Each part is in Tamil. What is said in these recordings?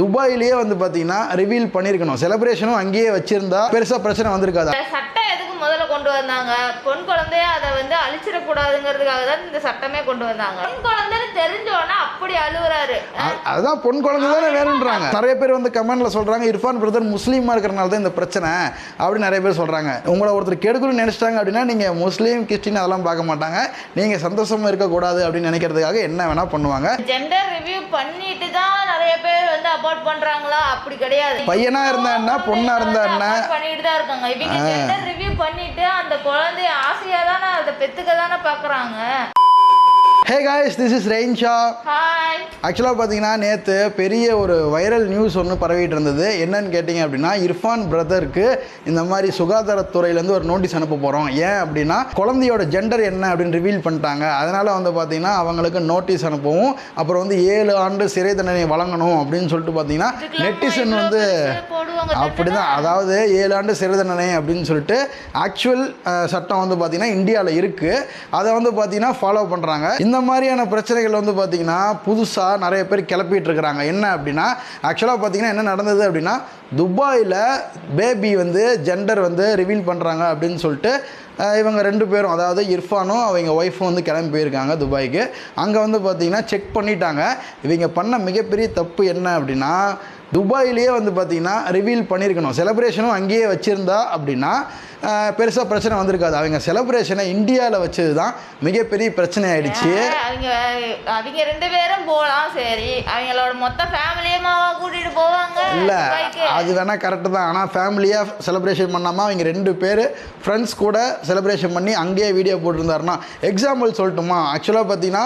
துபாயிலேயே வந்து பார்த்தீங்கன்னா ரிவீல் பண்ணியிருக்கணும் செலிப்ரேஷனும் அங்கேயே வச்சிருந்தா பெருசாக பிரச்சனை வந்திருக்காது? சட்டம் எதுக்கு முதல்ல கொண்டு வந்தாங்க? பொன் குழந்தைய அதை வந்து அழிச்சிடக்கூடாதுங்கிறதுக்காக தான் இந்த சட்டமே கொண்டு வந்தாங்க. பொன் குழந்தைன்னு தெரிஞ்சோன்னா அப்படி அழுகுறாரு அதுதான் பொன் குழந்தை தானே வேணுன்றாங்க நிறைய பேர் வந்து கமெண்ட்ல சொல்றாங்க இர்ஃபான் பிரதர் முஸ்லீமா இருக்கிறனால தான் இந்த பிரச்சனை அப்படின்னு நிறைய பேர் சொல்றாங்க. உங்களை ஒருத்தர் கெடுக்கணும்னு நினைச்சிட்டாங்க அப்படின்னா நீங்க முஸ்லீம் கிறிஸ்டின் அதெல்லாம் பார்க்க மாட்டாங்க. நீங்க சந்தோஷமா இருக்கக்கூடாது அப்படின்னு நினைக்கிறதுக்காக என்ன வேணா பண்ணுவாங்க. ஜெண்டர் ரிவ்யூ பண்ணிட்டு தான் நிறைய பேர் வந்து அபார்ட் பண்றாங்களா? அப்படி கிடையாது. பையனா இருந்தா என்ன, பொண்ணா இருந்தா என்ன? பண்ணிட்டு தான் இருக்காங்க. இவங்க ஜெண்டர் ரிவ்யூ பண்ணிட்டு அந்த குழந்தைய ஆசையா தானே அதை பெத்துக்க தானே பாக்குறாங்க. Hey guys this is Rainsha hi ஆக்சுவலாக பார்த்தீங்கன்னா நேற்று பெரிய ஒரு வைரல் நியூஸ் ஒன்று பரவிட்டு இருந்தது. என்னன்னு கேட்டிங்க அப்படின்னா இர்ஃபான் பிரதருக்கு இந்த மாதிரி சுகாதாரத்துறையிலேருந்து ஒரு நோட்டீஸ் அனுப்ப போகிறோம் ஏன் அப்படின்னா குழந்தையோட ஜெண்டர் என்ன அப்படின்னு ரிவீல் பண்ணிட்டாங்க. அதனால் வந்து பார்த்தீங்கன்னா அவங்களுக்கு நோட்டீஸ் அனுப்பவும் அப்புறம் வந்து ஏழு ஆண்டு சிறை தண்டனை வழங்கணும் அப்படின்னு சொல்லிட்டு பார்த்தீங்கன்னா நெட்டிசன் வந்து அப்படிதான். அதாவது ஏழு ஆண்டு சிறை தண்டனை அப்படின்னு சொல்லிட்டு ஆக்சுவல் சட்டம் வந்து பார்த்தீங்கன்னா இந்தியாவில் இருக்குது அதை வந்து பார்த்தீங்கன்னா ஃபாலோ பண்ணுறாங்க இந்த மாதிரியான பிரச்சனைகள் வந்து பார்த்திங்கன்னா புதுசாக நிறைய பேர் கிளப்பிட்டு இருக்கிறாங்க. என்ன அப்படின்னா ஆக்சுவலாக பார்த்தீங்கன்னா என்ன நடந்தது அப்படின்னா துபாயில் பேபி வந்து ஜெண்டர் வந்து ரிவீல் பண்ணுறாங்க அப்படின்னு சொல்லிட்டு இவங்க ரெண்டு பேரும் அதாவது இர்ஃபானும் அவங்க ஒய்ஃபும் வந்து கிளம்பி போயிருக்காங்க துபாய்க்கு. அங்கே வந்து பார்த்திங்கன்னா செக் பண்ணிட்டாங்க. இவங்க பண்ண மிகப்பெரிய தப்பு என்ன அப்படின்னா துபாயிலேயே வந்து பார்த்திங்கன்னா ரிவீல் பண்ணியிருக்கணும் செலப்ரேஷனும் அங்கேயே வச்சுருந்தா அப்படின்னா பெருசாக பிரச்சனை வந்திருக்காது. அவங்க செலிப்ரேஷனை இந்தியாவில் வச்சது தான் மிகப்பெரிய பிரச்சனை ஆயிடுச்சு. அவங்க அவங்க ரெண்டு பேரும் போலாம் சரி. அவங்களோட மொத்த ஃபேமிலியமாவா கூட்டிட்டு போவாங்க. இல்லை? அது வேணால் கரெக்டு தான். ஆனால் ஃபேமிலியாக செலிப்ரேஷன் பண்ணாமல் அவங்க ரெண்டு பேர் ஃப்ரெண்ட்ஸ் கூட செலிப்ரேஷன் பண்ணி அங்கேயே வீடியோ போட்டிருந்தாருன்னா எக்ஸாம்பிள் சொல்லட்டுமா? ஆக்சுவலாக பார்த்தீங்கன்னா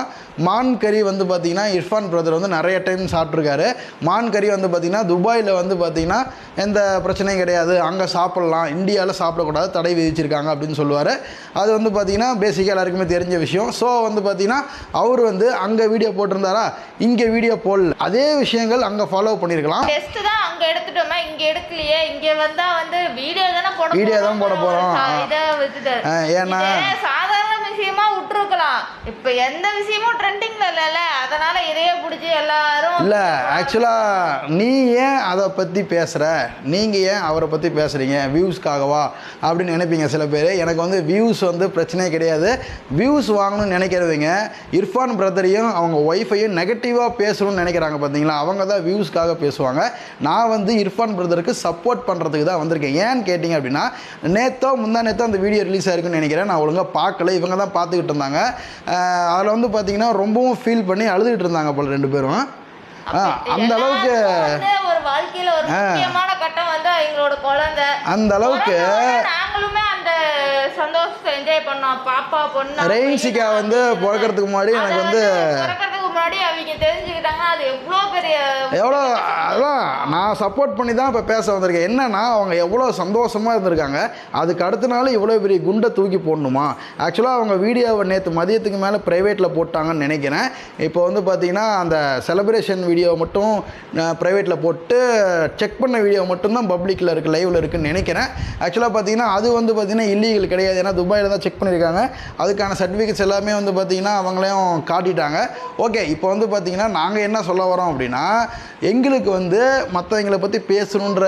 மான் கறி வந்து பார்த்தீங்கன்னா இர்ஃபான் பிரதர் வந்து நிறைய டைம் சாப்பிட்ருக்காரு மான் கறி வந்து பார்த்தீங்கன்னா துபாயில் வந்து பார்த்தீங்கன்னா எந்த பிரச்சனையும் கிடையாது. அங்கே சாப்பிட்லாம். இந்தியாவில் சாப்பிடக்கூடாது. தடை விதிச்சிருக்காங்க அப்படின்னு சொல்லுவார். அது வந்து பார்த்தீங்கன்னா பேசிக்காக எல்லாருக்குமே தெரிஞ்ச விஷயம். ஸோ வந்து பார்த்தீங்கன்னா அவர் வந்து அங்கே வீடியோ போட்டிருந்தாரா? இங்கே வீடியோ போடல. அதே விஷயங்கள் அங்கே ஃபாலோ பண்ணியிருக்கலாம் டெஸ்ட் தான் அங்க எடுத்துட்டோமா? இங்க எடுக்கலையே. இங்க வந்தா வந்து வீடியோ தானே போட Video தான் போட. ஆ, ஏன்னா- விட்டுருக்கலாம் இப்ப எந்த விஷயமும் ட்ரெண்டிங்ல இல்லைல்ல. அதனால இதையே பிடிச்சி எல்லாரும் இல்லை ஆக்சுவலாக நீ ஏன் அதை பற்றி பேசுகிற நீங்கள் ஏன் அவரை பற்றி பேசுகிறீங்க வியூஸ்க்காகவா? அப்படின்னு நினைப்பீங்க சில பேர். எனக்கு வந்து வியூஸ் வந்து பிரச்சனையே கிடையாது. வியூஸ் வாங்கணும்னு நினைக்கிறவங்க இர்ஃபான் பிரதரையும் அவங்க ஒய்ஃபையும் நெகட்டிவாக பேசணும்னு நினைக்கிறாங்க பார்த்தீங்களா அவங்க தான் வியூஸ்க்காக பேசுவாங்க. நான் வந்து இர்ஃபான் பிரதருக்கு சப்போர்ட் பண்ணுறதுக்கு தான் வந்திருக்கேன். ஏன்னு கேட்டிங்க அப்படின்னா நேத்தோ முந்தா நேத்தோ அந்த வீடியோ ரிலீஸ் ஆயிருக்குன்னு நினைக்கிறேன். நான் ஒழுங்காக பார்க்கல. இவங்க தான் பார்த்துக்கிட்டு இருந்தாங்க. அதில் வந்து பார்த்தீங்கன்னா ரொம்பவும் ஃபீல் பண்ணி அழுதுகிட்டு இருந்தாங்க போல ரெண்டு பேரும். அந்த அளவுக்கு ஒரு வாழ்க்கையில ஒரு முக்கியமான கட்டம் வந்து எங்களோட குழந்தை. அந்த அளவுக்கு நாங்களுமே அந்த சந்தோஷத்தை என்ஜாய் பண்ணோம். பாப்பா பொண்ணு ரெயின்சிகா வந்து பிறக்கறதுக்கு முன்னாடி எனக்கு வந்து பிறக்கிறதுக்கு முன்னாடி அவங்க தெரிஞ்சுக்கிட்டாங்கன்னா அது எவ்வளோ பெரிய எவ்வளோ அதான் நான் சப்போர்ட் பண்ணி தான் இப்போ பேச வந்திருக்கேன். என்னன்னா அவங்க எவ்வளோ சந்தோஷமாக இருந்திருக்காங்க. அதுக்கு அடுத்த நாள் இவ்வளோ பெரிய குண்டை தூக்கி போடணுமா? ஆக்சுவலாக அவங்க வீடியோவை நேற்று மதியத்துக்கு மேலே ப்ரைவேட்டில் போட்டாங்கன்னு நினைக்கிறேன். இப்போ வந்து பார்த்திங்கன்னா அந்த செலப்ரேஷன் வீடியோ மட்டும் ப்ரைவேட்டில் போட்டு செக் பண்ண வீடியோ மட்டும்தான் பப்ளிக்கில் இருக்குது லைவில் இருக்குதுன்னு நினைக்கிறேன். ஆக்சுவலாக பார்த்தீங்கன்னா அது வந்து பார்த்திங்கன்னா இல்லீகல் கிடையாது. ஏன்னா துபாயில் தான் செக் பண்ணியிருக்காங்க அதுக்கான சர்டிஃபிகேட்ஸ் எல்லாமே வந்து பார்த்திங்கன்னா அவங்களையும் காட்டிட்டாங்க. ஓகே இப்போ வந்து பார்த்திங்கன்னா நாங்கள் என்ன சொல்ல வரோம் அப்படின்னா எங்களுக்கு வந்து மற்றவங்களை பற்றி பேசணுன்ற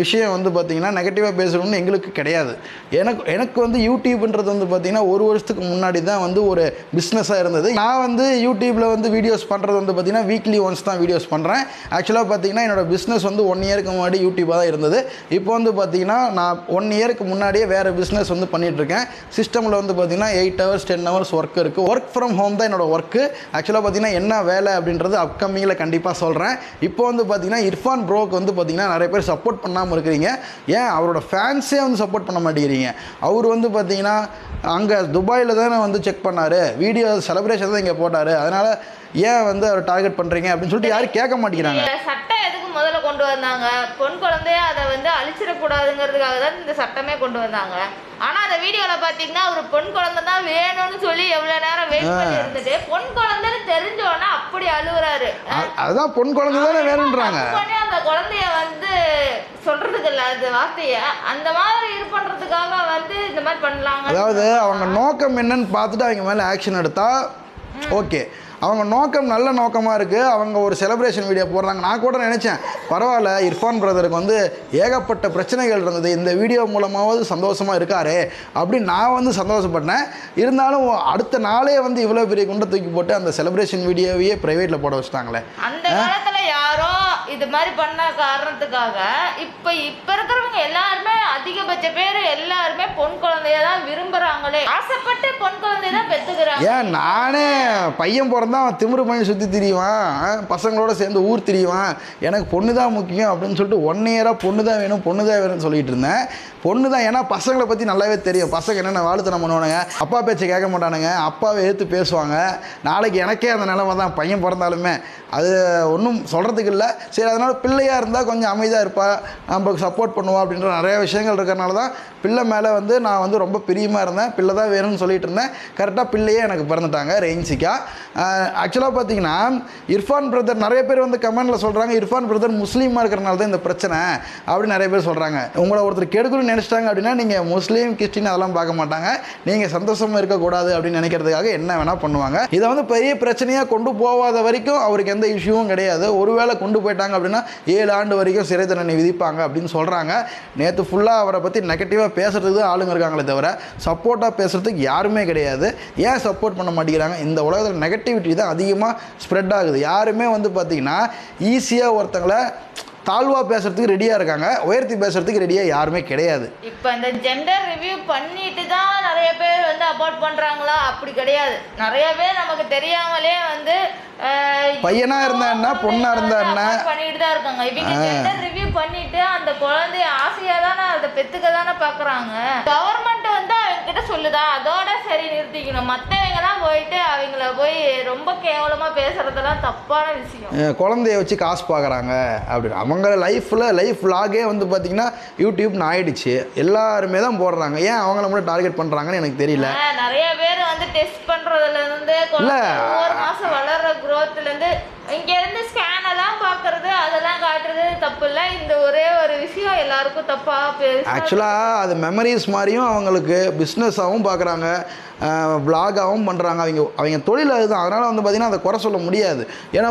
விஷயம் வந்து பார்த்திங்கன்னா நெகட்டிவாக பேசணும்னு எங்களுக்கு கிடையாது. எனக்கு எனக்கு வந்து யூடியூப்ன்றது வந்து பார்த்தீங்கன்னா ஒரு வருஷத்துக்கு முன்னாடி தான் வந்து ஒரு பிஸ்னஸாக இருந்தது. நான் வந்து யூடியூப்பில் வந்து வீடியோஸ் பண்ணுறது வந்து பார்த்தீங்கன்னா வீக்லி ஒன்ஸ் தான் வீடியோஸ் பண்ணுறேன் ஆக்சுவலாக பார்த்தீங்கன்னா என்னோட பிஸ்னஸ் வந்து ஒன் இயருக்கு முன்னாடி யூடியூப்பாக தான் இருந்தது. இப்போ வந்து பார்த்திங்கன்னா நான் ஒன் இயருக்கு முன்னாடியே வேறு பிஸ்னஸ் வந்து பண்ணிகிட்ருக்கேன் இருக்கேன். சிஸ்டமில் வந்து பார்த்தீங்கன்னா eight hours ten hours work இருக்குது ஒர்க் ஃப்ரம் ஹோம் தான் என்னோடய ஒர்க்கு ஆக்சுவலாக பார்த்தீங்கன்னா என்ன வேலை அப்படின்றது அப்கமிங்கில் கண்டிப்பாக சொல்கிறேன் இப்போ வந்து பார்த்தீங்கன்னா இர்ஃபான் ப்ரோக்கு வந்து பார்த்தீங்கன்னா நிறைய பேர் சப்போர்ட் பண்ணாமல் இருக்கிறீங்க. ஏன்? அவரோட ஃபேன்ஸே வந்து சப்போர்ட் பண்ண மாட்டேங்கிறீங்க. அவர் வந்து பார்த்தீங்கன்னா அங்கே துபாயில் தானே வந்து செக் பண்ணார். வீடியோ செலப்ரேஷன் தான் இங்கே போட்டார். அதனால் ஏன் வந்து அவர் டார்கெட் பண்ணுறீங்க அப்படின்னு சொல்லிட்டு யாரும் கேட்க மாட்டேங்கிறாங்க. சட்டம் எதுக்கு முதல்ல கொண்டு வந்தாங்க? பொன் குழந்தைய அதை வந்து அழிச்சிடக்கூடாதுங்கிறதுக்காக தான் இந்த சட்டமே கொண்டு வந்தாங்க. ஆனா அந்த வீடியோல பாத்தீங்கன்னா ஒரு பொன் குழந்தை தான் வேணும்னு சொல்லி எவ்வளவு நேரம் வெயிட் பண்ணி இருந்துட்டு பொன் குழந்தைன்னு தெரிஞ்சோன்னா அப்படி அழுகுறாரு அதுதான் பொன் குழந்தை தானே வேணுன்றாங்க அந்த குழந்தைய வந்து சொல்றதுக்கு இல்ல அந்த வார்த்தைய. அந்த மாதிரி இது பண்றதுக்காக வந்து இந்த மாதிரி பண்ணலாங்க. அதாவது அவங்க நோக்கம் என்னன்னு பார்த்துட்டு அவங்க மேலே ஆக்ஷன் எடுத்தால் ஓகே அவங்க நோக்கம் நல்ல நோக்கமாக இருக்குது அவங்க ஒரு செலிப்ரேஷன் வீடியோ போடுறாங்க. நான் கூட நினச்சேன். பரவாயில்ல இர்ஃபான் பிரதருக்கு வந்து ஏகப்பட்ட பிரச்சனைகள் இருந்தது. இந்த வீடியோ மூலமாவது சந்தோஷமாக இருக்காரு அப்படின்னு நான் வந்து சந்தோஷப்பட்டேன். இருந்தாலும் அடுத்த நாளே வந்து இவ்வளோ பெரிய குண்டை தூக்கி போட்டு அந்த செலிப்ரேஷன் வீடியோவையே ப்ரைவேட்டில் போட வச்சுட்டாங்களே. அந்த காலத்தில் யாரோ இது மாதிரி பண்ண காரணத்துக்காக இப்ப இப்ப இருக்கிறவங்க எல்லாருமே அதிகபட்ச பேர் எல்லாருமே பொன் குழந்தைய தான் விரும்புறாங்களே. ஆசைப்பட்டு பொன் குழந்தைய தான் ஏன் நானே பையன் பிறந்தான் அவன் திமிரு பண்ணி சுற்றி திரியுவான் பசங்களோட சேர்ந்து ஊர் திரியுவான் எனக்கு பொண்ணு தான் முக்கியம் அப்படின்னு சொல்லிட்டு ஒன் இயராக பொண்ணு தான் வேணும் பொண்ணு தான் வேணும்னு சொல்லிட்டு இருந்தேன். பொண்ணு தான் ஏன்னா பசங்களை பற்றி நல்லாவே தெரியும். பசங்க என்னென்ன வாழுத்தனம் பண்ணுவானுங்க. அப்பா பேச்சை கேட்க மாட்டானுங்க. அப்பாவை ஏற்று பேசுவாங்க. நாளைக்கு எனக்கே அந்த நிலைமை தான். பையன் பிறந்தாலுமே. அது ஒன்றும் சொல்கிறதுக்கு இல்லை. சரி அதனால் பிள்ளையாக இருந்தால் கொஞ்சம் அமைதியாக இருப்பா நம்மளுக்கு சப்போர்ட் பண்ணுவா அப்படின்ற நிறைய விஷயங்கள் இருக்கிறனால தான் பிள்ளை மேலே வந்து நான் வந்து ரொம்ப பிரியமாக இருந்தேன். பிள்ளை தான் வேணும்னு சொல்லிட்டு இருந்தேன். கரெக்டாக பிள்ளையே எனக்கு பிறந்துட்டாங்க ரெயின்சிக்கா ஆக்சுவலாக பார்த்தீங்கன்னா இர்ஃபான் பிரதர் நிறைய பேர் வந்து கமெண்டில் சொல்கிறாங்க இர்ஃபான் பிரதர் முஸ்லீமாக இருக்கிறனால தான் இந்த பிரச்சனை அப்படின்னு நிறைய பேர் சொல்கிறாங்க உங்களை ஒருத்தர் கெடுக்கணும்னு நினச்சிட்டாங்க அப்படின்னா நீங்கள் முஸ்லீம் கிறிஸ்டின் அதெல்லாம் பார்க்க மாட்டாங்க. நீங்கள் சந்தோஷமாக இருக்கக்கூடாது அப்படின்னு நினைக்கிறதுக்காக என்ன வேணால் பண்ணுவாங்க. இதை வந்து பெரிய பிரச்சனையாக கொண்டு போகாத வரைக்கும் அவருக்கு எந்த இஷ்யூவும் கிடையாது. ஒருவேளை கொண்டு போயிட்டாங்க அப்படின்னா ஏழு ஆண்டு வரைக்கும் சிறை தண்டனை விதிப்பாங்க அப்படின்னு சொல்கிறாங்க நேற்று ஃபுல்லாக அவரை பற்றி நெகட்டிவாக பேசுகிறதுக்கு தான் ஆளுங்க இருக்காங்களே தவிர சப்போர்ட்டாக பேசுகிறதுக்கு யாருமே கிடையாது. ஏன் சப்போர்ட் பண்ண மாட்டேங்கிறாங்க? இந்த உலகத்தில் நெகட்டிவிட்டி தான் அதிகமாக ஸ்ப்ரெட் ஆகுது. யாருமே வந்து பார்த்திங்கன்னா ஈஸியாக ஒருத்தங்களை தாழ்வாக பேசுகிறதுக்கு ரெடியாக இருக்காங்க. உயர்த்தி பேசுகிறதுக்கு ரெடியாக யாருமே கிடையாது. இப்ப இந்த ஜெண்டர் ரிவ்யூ பண்ணிட்டு தான் நிறைய பேர் வந்து அபார்ட் பண்றாங்களா? அப்படி கிடையாது. நிறைய பேர் நமக்கு தெரியாமலே வந்து அஹ், பையனா இருந்தா என்ன, பொண்ணா இருந்தா என்ன? பண்ணிட்டு தான் இருக்காங்க. இவங்க ஜெண்டர் ரிவ்யூ பண்ணிட்டு அந்த குழந்தைய ஆசையா தானே அதை பெத்துக்க தானே பாக்குறாங்க கவர்மெண்ட் வந்து அவங்க கிட்ட சொல்லுதா? அதோட சரி நிறுத்திக்கணும். மத்தவங்க தான் போயிட்டு அவங்கள போய் ரொம்ப கேவலமா பேசுறதெல்லாம் தப்பான விஷயம். குழந்தைய வச்சு காசு பார்க்குறாங்க அப்படின்னு. அவங்க லைஃப்பில் லைஃப் vlog-ஏ வந்து பார்த்திங்கன்னா யூடியூப்னு ஆயிடுச்சு. எல்லாருமே தான் போடுறாங்க. ஏன் அவங்கள மட்டும் டார்கெட் பண்ணுறாங்கன்னு எனக்கு தெரியல. நிறைய பேர் வந்து டெஸ்ட் பண்றதுல இருந்து குழந்தை ஒவ்வொரு மாசம் வளர்ற growthல இருந்து இங்க இருந்து ஸ்கேன் பார்க்கறது அதெல்லாம் காட்டுறது தப்பு இல்லை. இந்த ஒரே ஒரு விஷயம் எல்லாருக்கும் தப்பாக ஆக்சுவலாக அது மெமரிஸ் மாதிரியும் அவங்களுக்கு பிஸ்னஸாகவும் பார்க்குறாங்க விலாகாகவும் பண்ணுறாங்க அவங்க அவங்க தொழில் அதுதான். அதனால் வந்து பார்த்திங்கன்னா அதை குறை சொல்ல முடியாது. ஏன்னா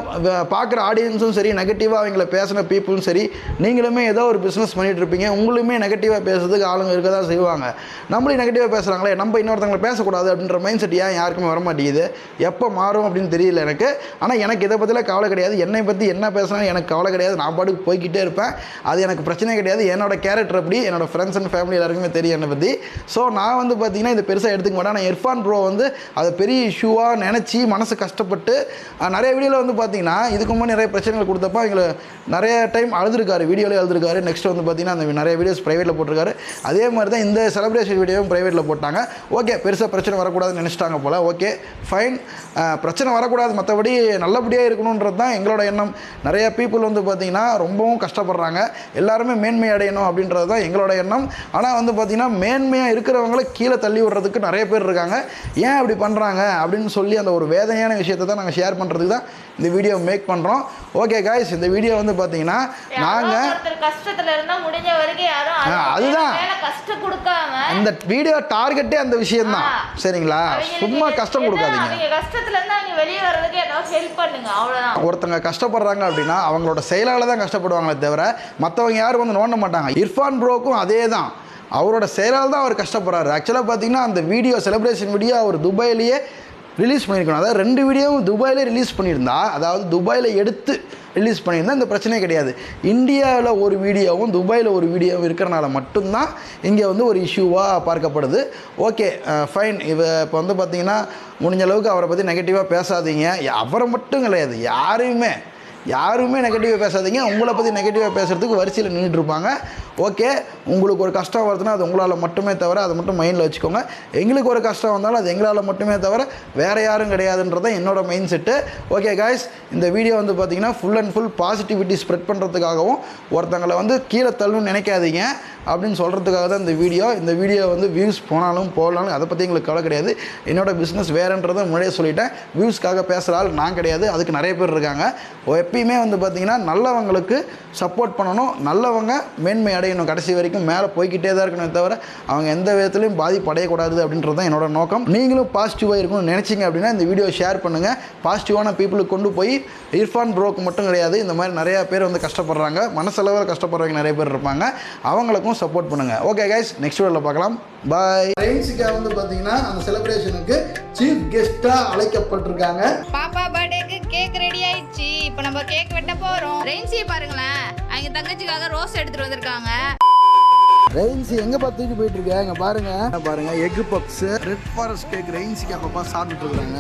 பார்க்குற ஆடியன்ஸும் சரி நெகட்டிவாக அவங்கள பேசின பீப்புளும் சரி நீங்களுமே ஏதோ ஒரு பிஸ்னஸ் பண்ணிகிட்டு இருப்பீங்க. உங்களுமே நெகட்டிவாக பேசுறதுக்கு ஆளுங்க இருக்க தான் செய்வாங்க. நம்மளையும் நெகட்டிவாக பேசுகிறாங்களே நம்ம இன்னொருத்தவங்களை பேசக்கூடாது அப்படின்ற மைண்ட் செட் ஏன் யாருக்குமே வர மாட்டேங்குது? எப்போ மாறும் அப்படின்னு தெரியல எனக்கு. ஆனால் எனக்கு இதை பற்றிலாம் கவலை கிடையாது. என்னை பற்றி என்ன பேசினாலும் எனக்கு கவலை கிடையாது. நான் பாட்டுக்கு போய்கிட்டே இருப்பேன். அது எனக்கு பிரச்சனை கிடையாது. என்னோட கேரக்டர் அப்படி என்னோட ஃப்ரெண்ட்ஸ் அண்ட் ஃபேமிலி எல்லாருக்குமே தெரியும் என்னை பற்றி ஸோ நான் வந்து பார்த்தீங்கன்னா இதை பெருசாக எடுத்துக்க மாட்டேன். நான் இர்ஃபான் ப்ரோ வந்து அதை பெரிய இஷ்யூவாக நினச்சி மனசு கஷ்டப்பட்டு நிறைய வீடியோவில் வந்து பார்த்தீங்கன்னா இதுக்கு முன்னாடி நிறைய பிரச்சனைகள் கொடுத்தப்ப அவங்கள நிறைய டைம் அழுதுருக்காரு வீடியோவில் அழுதுருக்காரு. நெக்ஸ்ட் வந்து பார்த்தீங்கன்னா அந்த நிறைய வீடியோஸ் ப்ரைவேட்டில் போட்டிருக்காரு. அதே மாதிரி தான் இந்த செலிப்ரேஷன் வீடியோவும் ப்ரைவேட்டில் போட்டாங்க. ஓகே பெருசாக பிரச்சனை வரக்கூடாதுன்னு நினச்சிட்டாங்க போல். ஓகே ஃபைன் பிரச்சனை வரக்கூடாது. மற்றபடி நல்லபடியாக இருக்கணுன்றது தான் எங்களோட எண்ணம். நிறைய பீப்புள் வந்து பார்த்திங்கன்னா ரொம்பவும் கஷ்டப்படுறாங்க. எல்லாருமே மேன்மை அடையணும் அப்படின்றது தான் எங்களோட எண்ணம். ஆனால் வந்து பார்த்திங்கன்னா மேன்மையாக இருக்கிறவங்கள கீழே தள்ளி விடுறதுக்கு நிறைய பேர் இருக்காங்க. ஏன் அப்படி பண்ணுறாங்க அப்படின்னு சொல்லி அந்த ஒரு வேதனையான விஷயத்தை தான் நாங்கள் ஷேர் பண்ணுறதுக்கு தான் இந்த வீடியோ மேக் பண்ணுறோம் ஓகே காய்ஸ் இந்த வீடியோ வந்து பார்த்தீங்கன்னா நாங்கள் கஷ்டத்துல இருந்தா முடிஞ்ச வரைக்கும் யாரும் அதுதான். கஷ்டம் கொடுக்காம அந்த வீடியோ டார்கெட்டே அந்த விஷயம்தான் ஆ. சரிங்களா? சும்மா கஷ்டம் கொடுக்காதீங்க. கஷ்டத்துல இருந்து அவங்க வெளியே வர்றதுக்கு ஏதாவது ஹெல்ப் பண்ணுங்க அவ்வளவுதான். ஒருத்தங்க கஷ்டப்படுறாங்க அப்படின்னா அவங்களோட செயலால் தான் கஷ்டப்படுவாங்களே தவிர மற்றவங்க யாரும் வந்து நோண்ட மாட்டாங்க. இர்ஃபான் ப்ரோக்கும் அதே தான் அவரோட செயலால் தான் அவர் கஷ்டப்படுறாரு. ஆக்சுவலாக பார்த்தீங்கன்னா அந்த வீடியோ செலிப்ரேஷன் வீடியோ அவர் துபாயிலேயே ரிலீஸ் பண்ணியிருக்கணும். அதாவது ரெண்டு வீடியோவும் துபாயிலே ரிலீஸ் பண்ணியிருந்தா அதாவது துபாயில் எடுத்து ரிலீஸ் பண்ணியிருந்தால் இந்த பிரச்சனையே கிடையாது. இந்தியாவில் ஒரு வீடியோவும் துபாயில் ஒரு வீடியோவும் இருக்கிறனால மட்டும்தான் இங்கே வந்து ஒரு இஷ்யூவாக பார்க்கப்படுது. ஓகே ஃபைன் இவ இப்போ வந்து பார்த்தீங்கன்னா முடிஞ்ச அளவுக்கு அவரை பற்றி நெகட்டிவாக பேசாதீங்க. அவரை மட்டும் கிடையாது யாரையுமே யாருமே நெகட்டிவாக பேசாதீங்க. உங்களை பற்றி நெகட்டிவாக பேசுகிறதுக்கு வரிசையில் நின்றுட்டு இருப்பாங்க. ஓகே உங்களுக்கு ஒரு கஷ்டம் வருதுன்னா அது உங்களால் மட்டுமே தவிர அதை மட்டும் மைண்டில் வச்சுக்கோங்க. எங்களுக்கு ஒரு கஷ்டம் வந்தாலும் அது எங்களால் மட்டுமே தவிர வேறு யாரும் கிடையாதுன்றதான் என்னோட மைண்ட் செட்டு ஓகே காய்ஸ் இந்த வீடியோ வந்து பார்த்தீங்கன்னா full and full positivity spread பண்ணுறதுக்காகவும் ஒருத்தங்களை வந்து கீழே தள்ளணும்னு நினைக்காதீங்க அப்படின்னு சொல்கிறதுக்காக தான் இந்த வீடியோ இந்த வீடியோ வந்து வியூஸ் போனாலும் போகலாலும் அதை பற்றி எங்களுக்கு கவலை கிடையாது. என்னோட பிஸ்னஸ் வேறுன்றதை முன்னாடியே சொல்லிட்டேன். வியூஸ்க்காக பேசுகிற ஆள் நான் கிடையாது. அதுக்கு நிறைய பேர் இருக்காங்க. எப்பயுமே வந்து பார்த்திங்கன்னா நல்லவங்களுக்கு சப்போர்ட் பண்ணணும். நல்லவங்க மேன்மை அடையணும் கடைசி வரைக்கும் மேலே போய்க்கிட்டே தான் இருக்கணும் தவிர அவங்க எந்த விதத்துலையும் பாதிப்பு அடையக்கூடாது அப்படின்றது தான் என்னோட நோக்கம். நீங்களும் பாசிட்டிவாக இருக்கணும்னு நினச்சிங்க அப்படின்னா இந்த வீடியோ ஷேர் பண்ணுங்கள் பாசிட்டிவான பீப்புளுக்கு கொண்டு போய் இர்ஃபான் ப்ரோக்கு மட்டும் கிடையாது இந்த மாதிரி நிறையா பேர் வந்து கஷ்டப்படுறாங்க. மனசளவில் கஷ்டப்படுறவங்க நிறைய பேர் இருப்பாங்க. அவங்களுக்கும் சப்போர்ட் பண்ணுங்கள் ஓகே கைஸ் நெக்ஸ்ட் வீடியோவில் பார்க்கலாம். பாய் ரெயின்ஸுக்கா வந்து பார்த்தீங்கன்னா அந்த செலிப்ரேஷனுக்கு சீஃப் கெஸ்ட்டாக அழைக்கப்பட்டிருக்காங்க. பாப்பா கேக் ரெடி ஆயிடுச்சு. இப்போ நம்ம கேக் வெட்ட போறோம். ரெயின்சி பாருங்களேன். அவங்க தங்கச்சிக்காக ரோஸ் எடுத்துட்டு வந்திருக்காங்க. ரெயின்சி எங்க பார்த்து தூக்கி போயிட்டு இருக்க? பாருங்க. பாருங்க egg puffs red forest cake ரெயின்சிக்கு அப்பப்பா சாப்பிட்டுட்டு இருக்காங்க